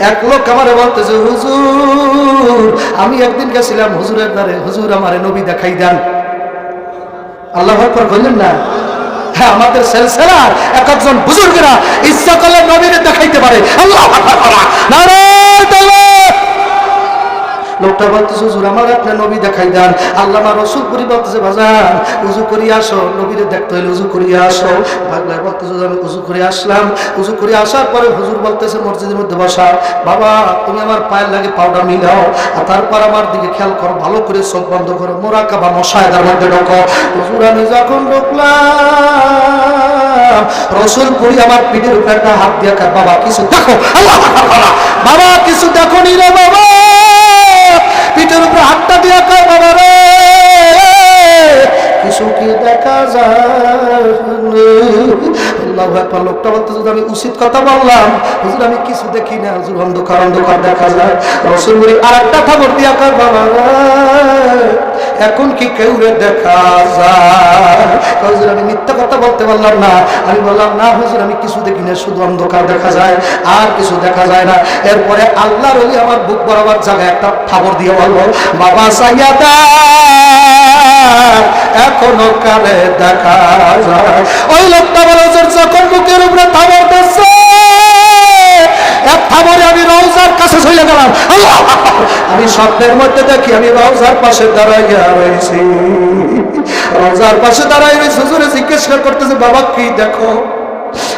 এক লোক আমারে বলতেছে, হুজুর, আমি একদিন গেছিলাম, হুজুরের দ্বারে, হুজুর আমারে নবী দেখাই দেন। আল্লাহ আকবার বললেন, না। হ্যাঁ আমাদের সেলসেলার এক একজন বুজুর্গেরা ইচ্ছা করলে নবীরে দেখাইতে পারে। আল্লাহ তাকবীর। লোকটা বলতেছে, হুজুর, আমার আপনার নবী দেখাই দেন। আল্লাহ আমার রসুল করি বলতেছে, বাজান, উজু করি আসো। নবীরে দেখতে হলে উজু করি আসো। ভাগলায় বলতেছে আমি উজু করে আসলাম। উজু করে আসার পরে হুজুর বলতেছে, মসজিদের মধ্যে বসা। বাবা, তুমি আমার পায়ের লাগে পাউডার মিলাও। আর তারপর আমার দিকে খেয়াল করো, ভালো করে চোখ বন্ধ করো, মোরা কাবা মশায়দার মধ্যে ঢোকো। হুজুর, আমি যখন ঢুকলাম, রসুল করি আমার পিঠের উপরে একটা হাত দিয়ে বাবা, কিছু দেখো বাবা, কিছু দেখো নি রে বাবা। পিঠের উপরে হাতটা দিয়ে কয়, বাবা রে, কিছু কি দেখা যায় আল্লাহু আকবার, লোকটা বলতে যদি আমি উচিত কথা বললাম। হুজুর, আমি কিছু দেখি না। হুজুর, অন্ধকার অন্ধকার দেখা যায়। আর একটা খবর দিয়া কয়, বাবা এখন কি কেউ দেখা যায়? পারলাম না। আমি বললাম, না হুজুর, আমি কিছু দেখি না, শুধু অন্ধকার দেখা যায়, আর কিছু দেখা যায় না। এরপরে আল্লাহর ওই আমার বুক বরাবর জায়গায় একটা ঠাবর দিয়ে বলল, বাবা সাইয়াদা, এখনও কালে দেখা যায়। ওই লোকটা বলে যখন বুকের উপরে থাবর দিচ্ছে এক থাবরে আমি রওজার কাছে চলে গেলাম। আল্লাহ! আমি স্বপ্নের মধ্যে দেখি আমি রওজার পাশে দাঁড়াইয়া রয়েছি। রওজার পাশে দাঁড়াই রয়েছে। জিজ্ঞেস করতেছে, বাবা, কি দেখো?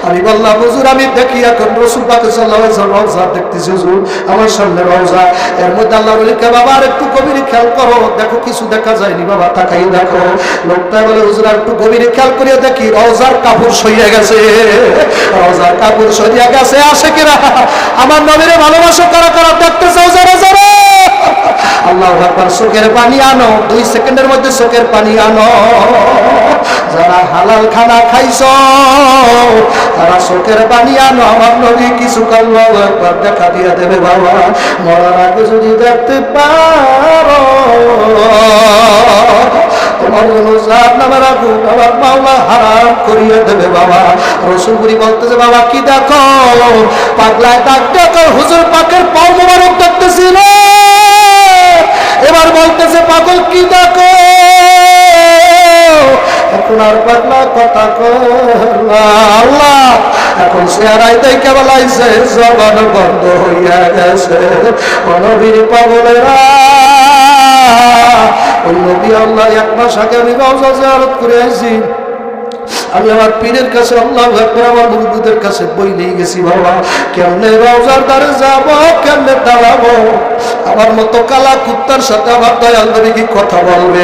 আমি বললাম, হুজুর, আমি দেখি এখন রসুল পাকে ওয়াসাল্লাম রওজা দেখতেছি, হুজুর, আমার সামনে রওজা। এর মধ্যে আল্লাহ বলে, কে বাবা, আর একটু গভীরে খেয়াল করো, দেখো কিছু দেখা যায়নি, বাবা তাকাই দেখো। লোকটা বলে, হুজুর, আর একটু গভীরে খেয়াল করিয়া দেখি, রওজার কাপড় সইয়া গেছে, রওজার কাপড় সইয়া গেছে, আসে কিনা? আমার নবীরে ভালোবাসা, করা করা দেখতে চাও যারা যারা আল্লাহ একবার চোখের পানি আনো, দুই সেকেন্ডের মধ্যে শোকের পানি আনো। যারা হালাল খানা খাইস তারা চোখের পানি আনো। আমার নবী কিছু করল একবার দেখা দিয়ে দেবে, বাবা, মরার আগে যদি দেখতে পারো। আমার করিয়ে দেবে বাবা বলতেছে বাবা এবার বলতেছে পাগল কি দেখো এখন আর পাগলা কথা আল্লাহ এখন চেহারাই দেখে বেলাইছে জবান বন্ধ হইয়া গেছে অনবীর পাগলেরা নবী আল্লাহ এক মাস আগে আমি রওজা জিয়ারত করে আসি আমি আমার পীরের কাছে আমার কাছে বই নিয়ে গেছি, বাবা। কেমনে রওজার যাব, কেমনে দাঁড়াবো? আমার মতো কালা কুত্তার সাথে আমার দয়াল কি কথা বলবে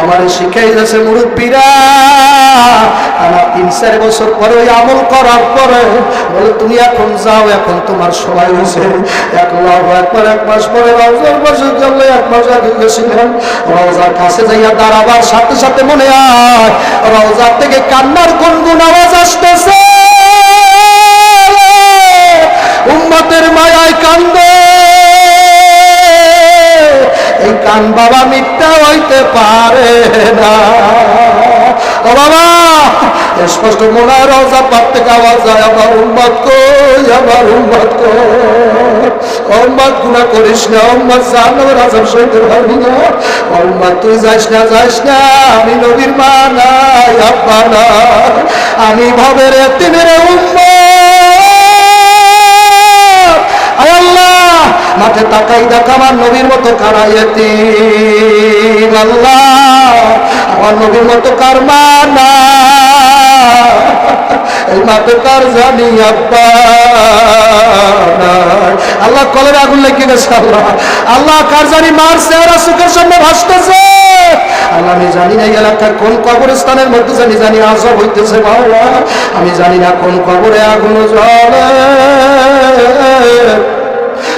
আমার শিখাই গেছে আমার তিন চার বছর পরে ওই আমল করার পরে বলে, তুমি এখন যাও, এখন তোমার সবাই হয়েছে। এক লাভ একবার, এক মাস পরে রওজার বছর গেলে এক মাস আগে গেছিলাম। রওজার কাছে যাইয়া দাঁড়াবার সাথে সাথে মনে হয় রওজার থেকে কান্নার গুনগুন আওয়াজ আসতেছে। উম্মতের মায়ায় কান্দে। এই কান বাবা মিথ্যা হইতে পারে না। ও বাবা স্পষ্ট মনে রওজা পার থেকে আওয়াজ যায় আমার উম্মত কই, আমার উম্মত কই? উম্মত গুণা করিস না উম্মত জাহান্নামের আযাব সইতে পারবি না। উম্মত তুই যাস না যাস না, আমি নবীর মা নাই, আব্বা না আমি ভবের উম্মত। আল্লাহ, মাঠে তাকাই দেখ আমার নবীর মতো কারাইয়াতি আল্লাহ, আমার নবীর মতো কার মানা জানি আল্লাহ কলের আগুন লেগে গেছে আল্লাহ। আল্লাহ কার জানি মারছে আর সুখের সামনে ভাসতেছে? আল্লাহ, আমি জানি না এলাকার কোন কবরস্থানের মধ্যে জানি জানি আজব হইতেছে বাবা আমি জানি না কোন কবরে আগুন জ্বলে।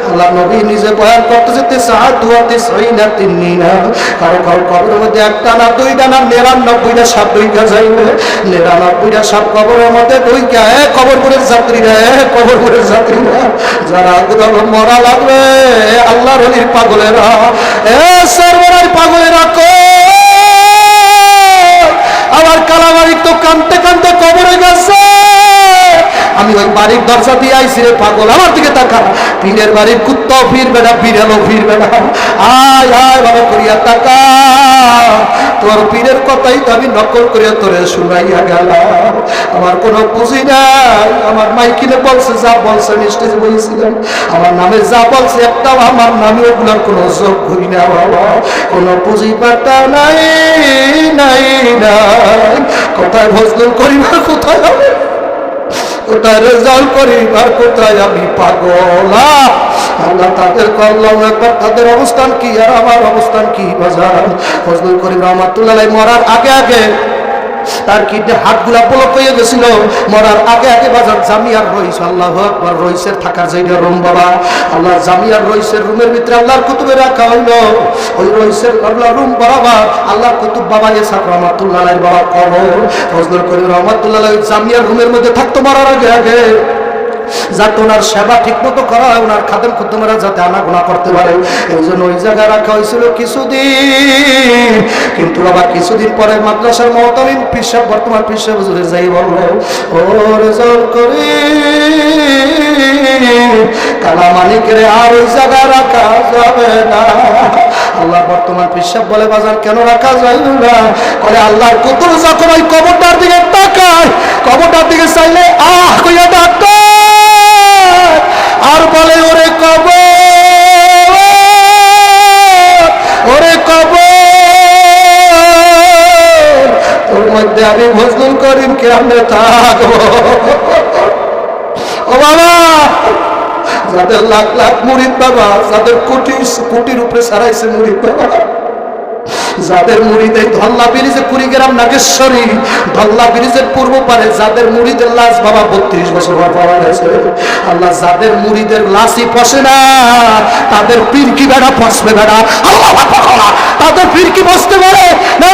আল্লাহ নবী নিজে বয়ান করতেছে তেসাহাতুয়াতে সইনা তিন্নিনা কারও কারও কবরের মধ্যে একটা না না সাপ যাইবে। সাপ কবরের মধ্যে এ যারা মরা লাগবে আল্লাহর পাগলেরা, এ সর্বরাই পাগলেরা কই? আমার কালামারি তো কানতে কানতে কবরে গেছে। আমি ওই বাড়ির দরজা দিয়ে আইছি রে পাগল, আমার দিকে তাকা পীরের বাড়ির কুত্তাও ফির বেড়া বিড়ালও ফির বেড়া আয় আয় বাবা করিয়া তাকা তোর পীরের কথাই তো আমি নকল করিয়া তোরে শুনাইয়া গেলাম। আমার কোনো বুঝি নাই, আমার মাইকিনে বলছে, যা বলছে আমি স্টেজে বলেছিলাম আমার নামে যা বলছে, একটাও আমার নামে ওগুলোর কোনো যোগ করি না বাবা। কোনো পুঁজি পাটা নাই নাই নাই। কোথায় ভজল করিবার কোথায় হবে? কোথায় রেজাল্ট আর কোথায় আমি পাগলা? আল্লাহ তাদের কল্লম একবার তাদের অবস্থান কি আর আমার অবস্থান কি? বাজার করিম রহমাতুল্লাহ মরার আগে আগে তার কিডনি হাতগুলা ব্লক হয়ে গেছিল। মরার আগে আগে বাজার জামিয়ার রইস, আল্লাহ আকবার, রইসের থাকার জায়গা রুম বাবা। আল্লাহ জামিয়ার রইসের রুমের ভিতরে আল্লাহর কুতুবে রাখা হইল। ওই রইসের আল্লাহ রুম বাবা, আল্লাহর কুতুব বাবা এসাক রহমাতুল্লাহ বাবা কবর। ফজলুল করিম রহমাতুল্লাহ জামিয়ার রুমের মধ্যে থাকতো মরার আগে আগে। যাতে ওনার সেবা ঠিক মতো করা হয় ওনার খাদেম খুদ্দমেরা যাতে আনাগোনা করতে পারে। এই জন্য ওই জায়গায় রাখা হয়েছিল কিছুদিন। কিন্তু বাবা, কিছুদিন পরে মাদ্রাসার মহতামিন পিসাব বর্তমান পিসাব হুজুরে যাই বলল কালা মালিকের আর ওই রাখা যাবে না। আল্লাহ বর্তমান পিসাব বলে, বাজার কেন রাখা যায় না? করে আল্লাহর কুতুর যখন ওই কবরটার দিকে তাকায়, কবরটার দিকে চাইলে আহ কইয়া ডাক্তার আর বলে, ওরে কব ওরে কব তোর মধ্যে আমি ভজলুল করিম কেমনে থাকব? ও বাবা, যাদের লাখ লাখ মুড়িদ বাবা, যাদের কোটি কোটির উপরে সারাইছে মুড়িদ বাবা। যাদের মুড়িদ ধল্লা ব্রিজে কুড়িগ্রাম নাগেশ্বরী, ধল্লা ব্রিজের পূর্ব পারে যাদের মুড়িদের লাশ বাবা বত্রিশ বছর পাওয়া গেছে আল্লাহ যাদের মুড়িদের লাশই পশে না, তাদের পীর কি বেড়া পশবে বেড়া? আল্লাহ তাদের পীর কি বসতে পারে? না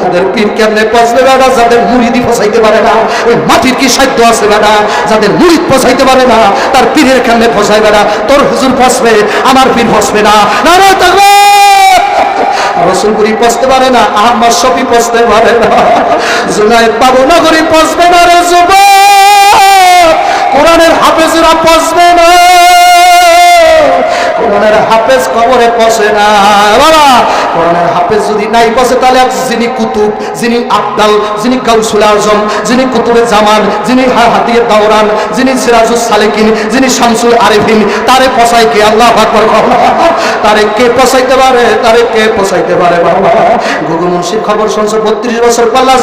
তাদের পীর কেমনে পচবে বেড়া? যাদের মুড়িদি ফসাইতে পারে না, ওই মাটির কি সাধ্য আছে বেড়া? যাদের মুড়িদ ফসাইতে পারে না, তার পীরের কেমনে ফসাই বেড়া? তোর হুজুর ফসবে আমার পীর ফসবে না। না রইতে রসুলপুরি পচতে পারে না আহম্মদ শফি পচতে পারে না। জুনায়দ বাবু নগরী পচবে না রে যুব কোরআনের হাফেজরা পচবে না। হাফেজ কবরে না। বাবা হাফেজ যদি নাই তাহলে যিনি কুতুব, যিনি আবদাল, যিনি আজম, যিনি কুতুবে জামান, যিনি হাতিয়ে যিনি সালেকিন, যিনি শামসুল আরেফিন, তারে কে? আল্লাহ তারে কে পারে? তারে কে পারে, বাবা? গুগু মুন্সির খবর শুনছে, বত্রিশ বছর পাল্লাস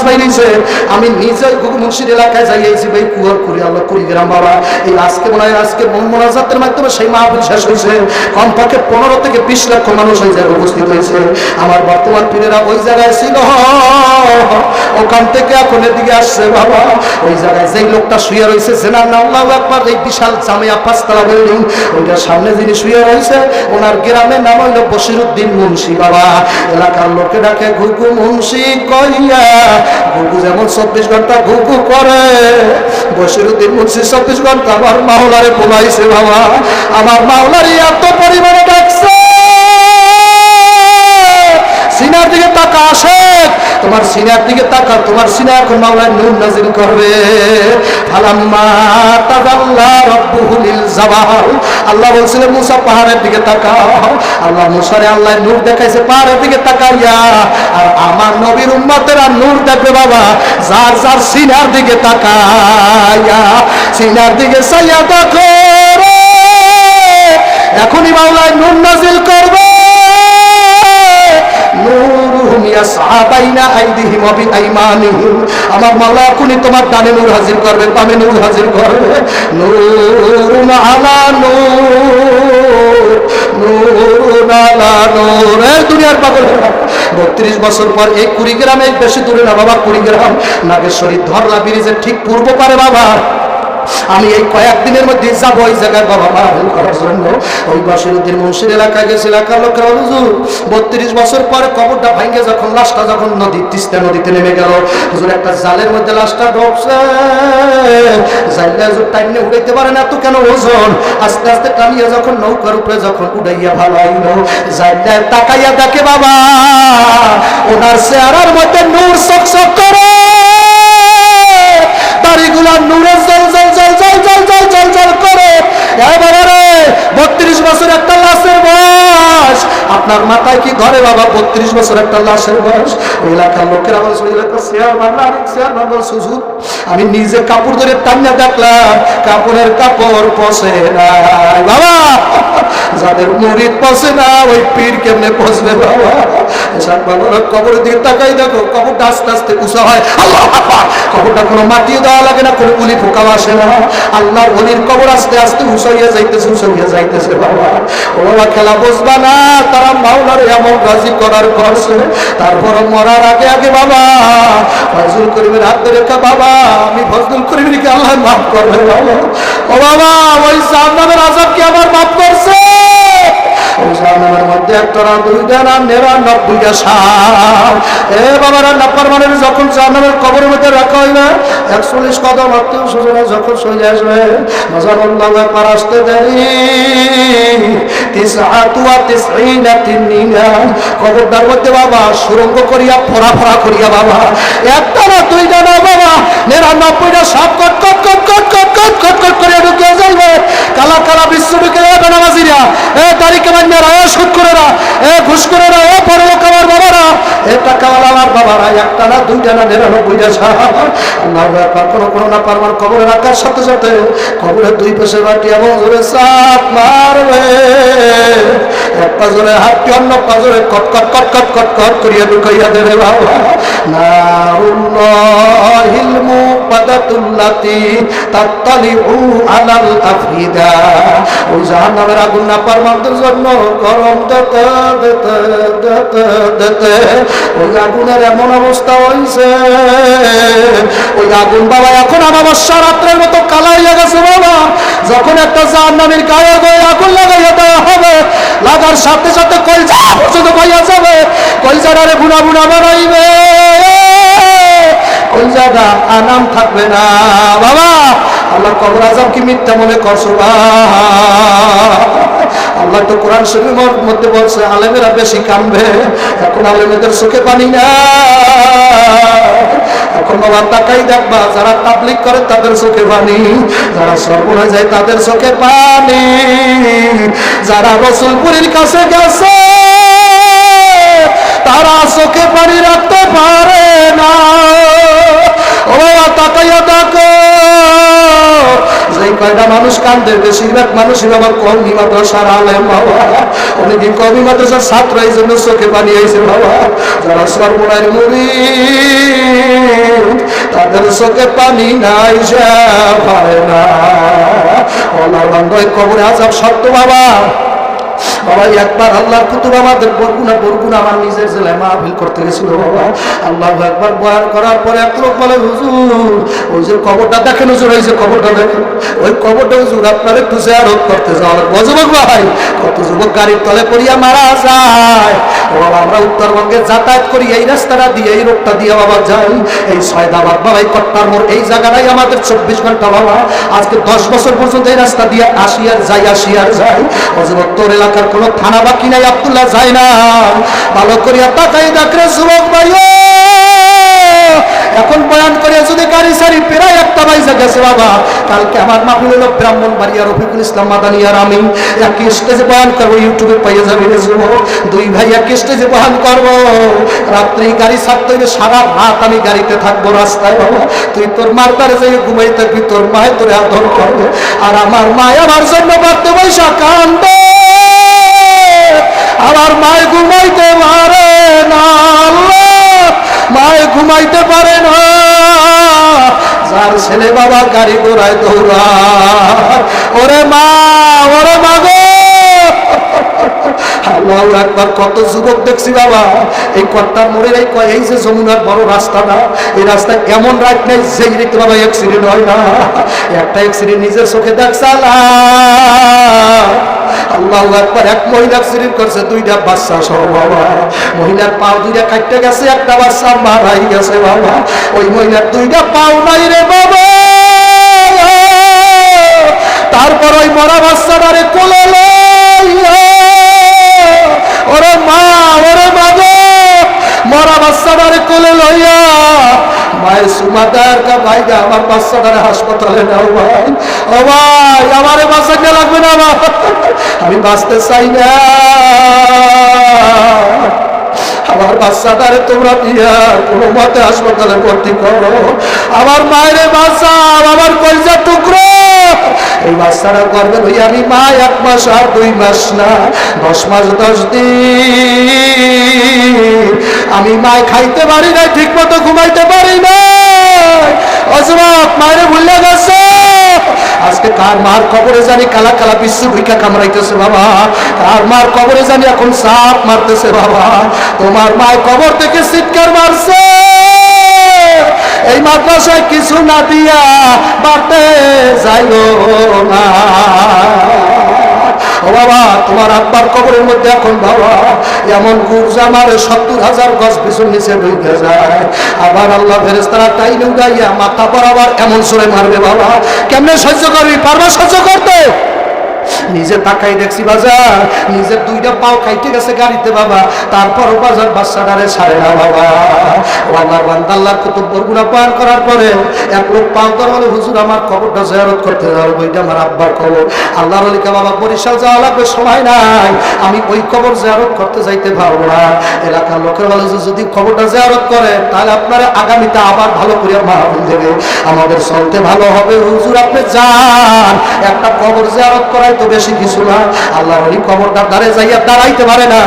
আমি নিজে গুগু মুন্সির এলাকায় যাইয়েছি ভাই, কুয়ার করি আল্লাহ কুড়িগ্রাম বাবা। এই আজকে মনে হয় আজকে মন মোনাজাতের মাধ্যমে সেই মাহফিল শেষ হয়েছে। কমপক্ষে পনেরো থেকে বিশ লক্ষ মানুষ ওই জায়গায় উপস্থিত হয়েছে। আমার বর্তমান পীরেরা ওই জায়গায় ছিল। ওখান থেকে এখন এদিকে আসছে, বাবা। ওই জায়গায় যেই লোকটা শুয়ে রয়েছে জেনার নাম আকবার, এই বিশাল জামিয়া পাঁচতলা বিল্ডিং ওইটার সামনে যিনি শুয়ে রয়েছে, ওনার গ্রামের নাম হইল বসিরুদ্দিন মুন্সি, বাবা। এলাকার লোকে ডাকে, ঘুঘু মুন্সি কইয়া। ঘুঘু যেমন চব্বিশ ঘণ্টা ঘুঘু করে বসিরুদ্দিন মুন্সি চব্বিশ ঘণ্টা আমার মাওলারে বলাইছে, বাবা। আমার মাওলারে এত পরিমাণে ডাকছে সিনার দিকে তাকা আসে তোমার সিনার দিকে তাকা, তোমার সিনা এখন মাওলায় নূর নাজিল করবে। আল্লাহ বলছিলেন, মুসা পাহাড়ের দিকে তাকাও। আল্লাহ মুসারে আল্লাহ নূর দেখাইছে, পাহাড়ের দিকে তাকাইয়া। আর আমার নবীর উম্মতেরা নূর দেখবে, বাবা, যার যার সিনার দিকে তাকাইয়া, সিনার দিকে সাইয়া দেখো। এখনই মাওলায় নূর নাজিল করবে। আমার মাওলা এখনই তোমার ডানে নূর হাজির করবে, বামে নূর হাজির করবে। নূরুন আলা নূর, নূরুন আলা নূর। দুনিয়ার পাগল বত্রিশ বছর পর এই কুড়িগ্রামে বেশি দূরে না বাবা, কুড়িগ্রাম। নাগেশ্বরী ধরলা ব্রিজের ঠিক পূর্ব পারে বাবা। আমি এই কয়েকদিনের মধ্যে যাব ওই জায়গায়, বাবা, মা করার জন্য। ওই বসিরুদ্দিন মুন্সির এলাকায় গেছে, এলাকার লোকেরা, হুজুর, বত্রিশ বছর পরে কবরটা ভাঙে যখন, লাশটা যখন নদী, তিস্তা নদীতে নেমে গেল। হুজুর, একটা জালের মধ্যে লাশটা ঢোকছে জালটা হুজুর উড়াইতে পারে না তো কেন ওজন? আস্তে আস্তে টানিয়ে যখন নৌকার উপরে যখন উড়াইয়া ভালো জালটা তাকাইয়া দেখে, বাবা, ওনার চেহারার মধ্যে নূর চকচক করে। তারিগুলা নূরের জল काय बघा বত্রিশ বছর একটা লাশের বয়স। আপনার মাথায় কি ধরে বাবা বত্রিশ বছর একটা লাশের বয়স? এলাকার লোকেরা বলছে আমি নিজে কাপড় ধরে টান্না দেখলাম কাপড়ের কাপড় পসে নাই। বাবা, যাদের মুড়িদ পসে না, ওই পীর কেমনে পসবে বাবা? কবরের দিকে তাকাই দেখো, কবরটা আস্তে আস্তে উঁচা হয়। আল্লাহ কবরটা কোনো মাটিও দেওয়া লাগে না, কোনো গুলি ফোকাও আসে না। আল্লাহর অলির কবর আস্তে আস্তে উঁচাইয়া যাইতেছে, উঁচাইয়া যাইতেছে বাবা। ওরা খেলা বসবা না, তারা মাওলার এমন রাজি করার করছে তারপর মরার আগে আগে, বাবা ফজল করিমের হাত ধরে বাবা, আমি ফজল করিমেরকে আল্লাহ মাফ করবে বাবা। ও বাবা, ওই সামনের আজাব কি আমার মাফ করছে? জাহান্নামের মধ্যে একটা না দুইটা না নিরানব্বইটা এ নাপার মানে যখন কবরের মধ্যে রাখা একচল্লিশ কদম আত্মীয় স্বজনে যখন সই আসবে পার আসতে বাবা করিয়া বাবা। কট কট কট কট কট কট কট কট কালা কালা বিশ্ব তারিখে এ সুদ করে না এ ঘুষ করে না এ পরলোক আমার বাবারা এ টাকাওয়ালা আমার বাবারা, একটা না দুইটা না নিরানব্বইটা সাপ আল্লাহ ব্যাপার কোনো কোনো না পারবার কবরে রাখার সাথে সাথে কবরের দুই পাশে বাটি এবং সাপ মারবে। এক পাজরে হাতটি অন্য পাজরে কট কট কট কট কট কট করিয়া ঢুকাইয়া দেবে বাবা। এমন অবস্থা হইছে। ওই আগুন বাবা এখন অমাবস্যা রাত্রের মতো কালা হইয়া গেছে বাবা। যখন একটা জাহান্নামের গায়ে গায়ে আগুন লাগাইয়া দেওয়া হবে লাগার সাথে সাথে কলজা পাইয়া যাবে। কলজাটারে বুনা বুনা বানাইবে। কলজাটা আনাম থাকবে না। বাবা, আল্লাহ কবর আজম কি মিথ্যা মনে করছ আল্লাহ তো কোরআন শরীফের মধ্যে বলছে, আলেমেরা বেশি কামবে এখন আলেমেদের চোখে পানি না এখন বাবা তাকাই দেখবা, যারা তাবলিক করে তাদের চোখে পানি, যারা সর্বনা যায় তাদের চোখে পানি। যারা রসুলপুরীর কাছে গেছে, তারা চোখে পানি রাখতে পারে না। ও তাকাইয়া দেখো যে কয়টা মানুষ কান্দে বেশিরভাগ মানুষই আমার কমি মাদ্রাসার আলেম, বাবা। অনেকে কমি মাদ্রাসার ছাত্র, এই জন্য চোখে পানি আইছে, বাবা। যারা সর্বনায় মুড়ি তাদের চোখে পানি নাই যা পায় না। কবরে আজাব সত্য বাবা। বাবা একবার আল্লাহর কুতুব আমাদের বরগুনা বরগুনা আমার নিজের জেলায় মাহফিল করতে গেছিল বাবা। আল্লাহ একবার বয়ান করার পরে এক লোক বলে, হুজুর, ওই যে দেখেন হুজুর যে দেখেন। ওই হুজুর, আপনার একটু করতে যাওয়ার যুবক ভাই, কত যুবক গাড়ির তলে পড়িয়া মারা যায়। বাবা, আমরা উত্তরবঙ্গে যাতায়াত করি, এই রাস্তাটা দিয়ে, এই রোডটা দিয়ে বাবা যাই। এই সয়দাবাদ বাবা এই কট্টার মোড়, এই জায়গাটাই আমাদের চব্বিশ ঘণ্টা বাবা। আজকে দশ বছর পর্যন্ত এই রাস্তা দিয়ে আসি আর যাই, আসি আর যাই। তোর এলাকার কোনো থানা বাকি নাই, আব্দুল্লাহ যায় না ভালো করিয়া তাকাই দেখরে যুবক ভাই ও! এখন বয়ান করে, যদি গাড়ি সারি প্রায় একটা বাইজা গেছে বাবা, কালকে আমার মাহফিল হলো ব্রাহ্মণ বাড়িয়া রফিকুল ইসলাম মাদানি আর আমি একই স্টেজে বয়ান করব ইউটিউবে পাইয়ে যাবে দুই ভাই একই স্টেজে বয়ান করব। রাত্রি গাড়ি ছাড়তে হইলে সারা রাত আমি গাড়িতে থাকব রাস্তায় বাবা। তুই তোর মার দ্বারে যাই ঘুমাই থাকবি, তোর মায় তোরে আদর করবে। আর আমার মায় আমার জন্য বাড়তে বৈশা কান্দে। আমার মায় ঘুমাইতে পারে না। মায় ঘুমাইতে পারে না। যার ছেলে বাবা গাড়ি ঘোড়ায় দৌড়া ওরে মা ওরে মা গো। একবার কত যুবক দেখছি বাবা। এই কর্তার মোড়ের এই এই যে যমুনার বড় রাস্তাটা, এই রাস্তায় এমন রাত নেই যেই দেখতে বাবা অ্যাক্সিডেন্ট হয় না। একটা অ্যাক্সিডেন্ট নিজের চোখে দেখছালা আল্লাহ একবার এক মহিলা সিরিন করছে, দুইটা বাচ্চা সহ বাবা। মহিলার পাও দুইটা কাটতে গেছে, একটা বাচ্চা মারাই গেছে বাবা। ওই মহিলার দুইটা পাও নাই রে বাবা। তারপর ওই মরা বাচ্চাটারে সুমাদার কা ভাই আমার বাচ্চাটারে হাসপাতালে নাও ভাই। ও ভাই লাগবে না আমি বাঁচতে চাই না। আমার বাচ্চাটারে তোমরা দিয়া কোনো মতে হাসপাতালে ভর্তি করো। আমার মায়ের বাচ্চা আমার পয়সা টুকরো। এই মাস বাচ্চারা করবে ভাই আমি মা এক মাস আর দুই মাস না, দশ মাস, দশ দিন। আমি মায় খাইতে পারি না ঠিক মতো ঘুমাইতে পারি না অজবাব মায়ের ভুলে গেছে। আজকে কার মার কবরে জানি কালা কালা বিশ্ব ভুইকা কামড়াইতেছে বাবা। কার মার কবরে জানি এখন সাপ মারতেছে বাবা। তোমার মায় কবর থেকে সিটকার মারছে। এই মাদ্রাসায় কিছু না দিয়া বাড়তে যাইও না। ও বাবা, তোমার আব্বার কবরের মধ্যে এখন বাবা, এমন গুর্জ আমার সত্তর হাজার গছ পিছন নিচে ঢুকে যায়। আবার আল্লাহ ফেরেস্তারা টাইম উড়াইয়া মাথা বরাবর এমন সরে মারবে বাবা। কেমনে সহ্য করবি? পারবা সহ্য করতে? নিজে তাকাই দেখছি বাজার, নিজের দুইটা পাও খাইতে গেছে গাড়িতে বাবা তারপর বাজার বাচ্চাটারে ছাড়ে না বাবা। আমার বান্দাল্লার কুতুব বরগুনা পার করার পরে এক লোক পাও ধর বলে, হুজুর, আমার খবরটা জেয়ারত করতে যাব ওইটা আমার আব্বার খবর আল্লাহ আলিকা বাবা বরিশাল যাওয়া লাগবে, সময় নাই। আমি ওই খবর জেয়ারত করতে যাইতে পারব না। এলাকার লোকের বলে যে যদি খবরটা জেয়ারত করে, তাহলে আপনারা আগামীতে আবার ভালো করে মাহফিল দেবে। আমাদের চলতে ভালো হবে। হুজুর, আপনি যান। একটা কবর জিয়ারত করাই তো বেশি কিছু না। আল্লাহর অলি কবরটার দ্বারে যাইয়া দাঁড়াইতে পারে না।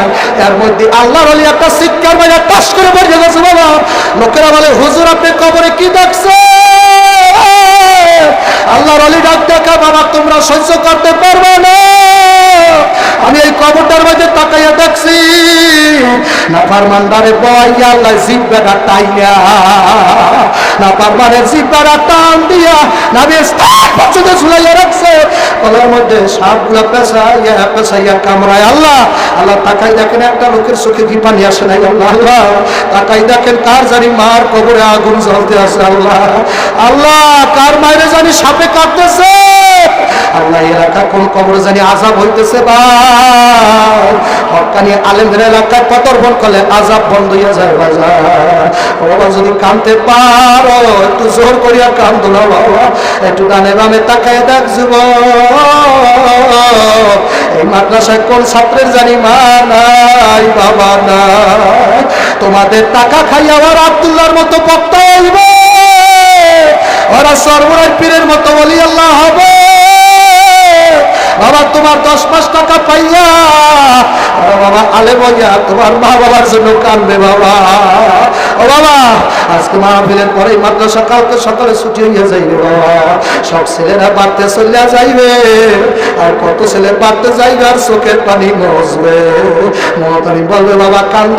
এর মধ্যে আল্লাহর অলি একটা চিৎকার বাইরে টাস করে বেরিয়ে গেছে, বাবা। লোকেরা বলে, হুজুর, আপনি কবরে কি দেখছে আল্লাহর অলি ডাক দেখা বাবা, তোমরা সহ্য করতে পারবে না। আমি এই কবরটার মধ্যে তাকাইয়া দেখছি। না ফারমানদারে বইয়া আল্লাহ, জিব্বাটা টাইয়া। না ফারমানের জিব্বাটা টান দিয়া না বেশ রাখছে গলার মধ্যে সাপগুলা পেঁচাইয়া পেঁচাইয়া কামড়ায়। আল্লাহ আল্লাহ তাকাই দেখেন একটা লোকের চোখে কি পানি আসে নাই, আল্লাহ আল্লাহ। তাকাই দেখেন কার জানি মার কবরে আগুন জ্বলতে আছে, আল্লাহ। আল্লাহ, কার মায়ের জানি সাপে কাটতেছে আল্লাহ এলাকা কোন কবর জানি আজাব হইতেছে, ভাই? হকানি আলেমদের এলাকায় কতর্পণ করলে আজাব বন্ধ হইয়া যায় বাজার বাবা, যদি কানতে পারো, একটু জোর করিয়া কান্ত না, বাবা। একটু ডানে বামে তাকায় দেখ যুব এই মাদ্রাসায় কোন ছাত্রের জানি মা নাই, বাবা তোমাদের টাকা খাইয়া আবার আবদুল্লার মতো বক্তা হইবে? ওরা সর্বরাজ পীরের মতো বলি আল্লাহ হবে? বাবা, তোমার দশ পাঁচ টাকা পাইয়া বাবা আলে বইয়া তোমার মা বাবার জন্য কানবে বাবা। ও সকালে ছুটি হইয়া যাইবে সব ছেলেরা বাড়তে চলিয়া যাইবে, আর কত আর চোখের পানি মজবে। মহাতানি বলবে, বাবা, কান্দ